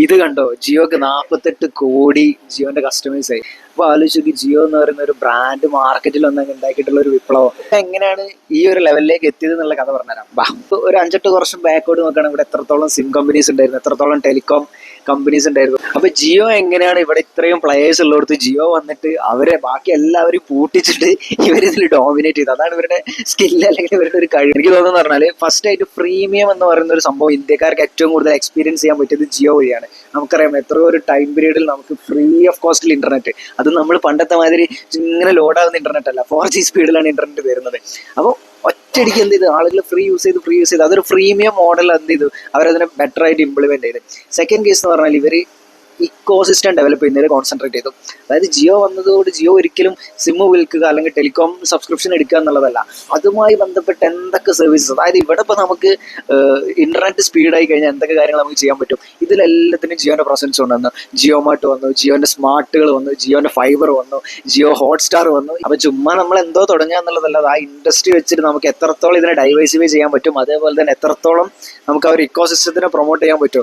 ഇത് കണ്ടോ? ജിയോക്ക് നാൽപ്പത്തെട്ട് കോടി ജിയോന്റെ കസ്റ്റമേഴ്സ് ആയി. അപ്പൊ ആലോചിച്ച് ജിയോ എന്ന് പറയുന്ന ഒരു ബ്രാൻഡ് മാർക്കറ്റിൽ ഒന്നും ഉണ്ടാക്കിയിട്ടുള്ള ഒരു വിപ്ലവം. എങ്ങനെയാണ് ഈ ഒരു ലെവലിലേക്ക് എത്തിയത് എന്നുള്ള കഥ പറഞ്ഞുതരാം. ഒരു അഞ്ചെട്ട് വർഷം ബാക്കോട് നോക്കുകയാണെങ്കിൽ ഇവിടെ എത്രത്തോളം സിം കമ്പനീസ് ഉണ്ടായിരുന്നു എത്രത്തോളം ടെലികോം കമ്പനീസ് ഉണ്ടായിരുന്നു. അപ്പൊ ജിയോ എങ്ങനെയാണ് ഇവിടെ ഇത്രയും പ്ലെയേഴ്സ് ഉള്ളിടത്ത് ജിയോ വന്നിട്ട് അവരെ ബാക്കി എല്ലാവരും പൂട്ടിച്ചിട്ട് ഇവരിതിൽ ഡോമിനേറ്റ് ചെയ്തു. അതാണ് ഇവരുടെ സ്കില്ല് അല്ലെങ്കിൽ ഇവരുടെ ഒരു കഴിവ്. എനിക്ക് തോന്നുന്നു പറഞ്ഞാൽ ഫസ്റ്റ് ആയിട്ട് പ്രീമിയം എന്ന് പറയുന്ന ഒരു സംഭവം ഇന്ത്യക്കാർക്ക് ഏറ്റവും കൂടുതൽ എക്സ്പീരിയൻസ് ചെയ്യാൻ പറ്റിയത് ജിയോ വഴിയാണ്. നമുക്കറിയാം എത്ര ഒരു ടൈം പീരീഡിൽ നമുക്ക് ഫ്രീ ഓഫ് കോസ്റ്റിൽ ഇന്റർനെറ്റ് അത് നമ്മൾ പണ്ടത്തെ മാതിരി ഇങ്ങനെ ലോഡ് ആവുന്ന ഇന്റർനെറ്റ് അല്ല. ഫോർ ജി സ്പീഡിലാണ് ഇന്റർനെറ്റ് വരുന്നത്. അപ്പോൾ ഒറ്റയടിക്ക് എന്ത് ചെയ്തു? ആളുകൾ ഫ്രീ യൂസ് ചെയ്ത് ഫ്രീ യൂസ് ചെയ്ത്. അതൊരു ഫ്രീമിയം മോഡൽ എന്ത് ചെയ്തു? അവരതിനെ ബെറ്റർ ആയിട്ട് ഇംപ്ലിമെന്റ് ചെയ്ത്. സെക്കൻഡ് കേസ് എന്ന് പറഞ്ഞാൽ ഇവർ ഇക്കോ സിസ്റ്റം ഡെവലപ്പ് ചെയ്യുന്നതിൽ കോൺസെൻട്രേറ്റ് ചെയ്തു. അതായത് ജിയോ വന്നതോട് ജിയോ ഒരിക്കലും സിമ്മ് വിൽക്കുക അല്ലെങ്കിൽ ടെലികോം സബ്സ്ക്രിപ്ഷൻ എടുക്കുക എന്നുള്ളതല്ല. അതുമായി ബന്ധപ്പെട്ട് എന്തൊക്കെ സർവീസസ് അതായത് ഇവിടെ ഇപ്പോൾ നമുക്ക് ഇന്റർനെറ്റ് സ്പീഡായി കഴിഞ്ഞാൽ എന്തൊക്കെ കാര്യങ്ങൾ നമുക്ക് ചെയ്യാൻ പറ്റും? ഇതിലെല്ലാത്തിനും ജിയോന്റെ പ്രസൻസ് ഉണ്ടെന്ന്. ജിയോ മാർട്ട് വന്നു ജിയോന്റെ സ്മാർട്ടുകൾ വന്നു ജിയോന്റെ ഫൈബർ വന്നു ജിയോ ഹോട്ട്സ്റ്റാർ വന്നു. അപ്പോൾ ചുമ്മാ നമ്മൾ എന്തോ തുടങ്ങുക എന്നുള്ളതല്ല ആ ഇൻഡസ്ട്രി വെച്ചിട്ട് നമുക്ക് എത്രത്തോളം ഇതിനെ ഡൈവേഴ്സിഫൈ ചെയ്യാൻ പറ്റും? അതേപോലെ തന്നെ എത്രത്തോളം നമുക്ക് ആ ഒരു ഇക്കോ സിസ്റ്റത്തിനെ പ്രൊമോട്ട് ചെയ്യാൻ പറ്റും?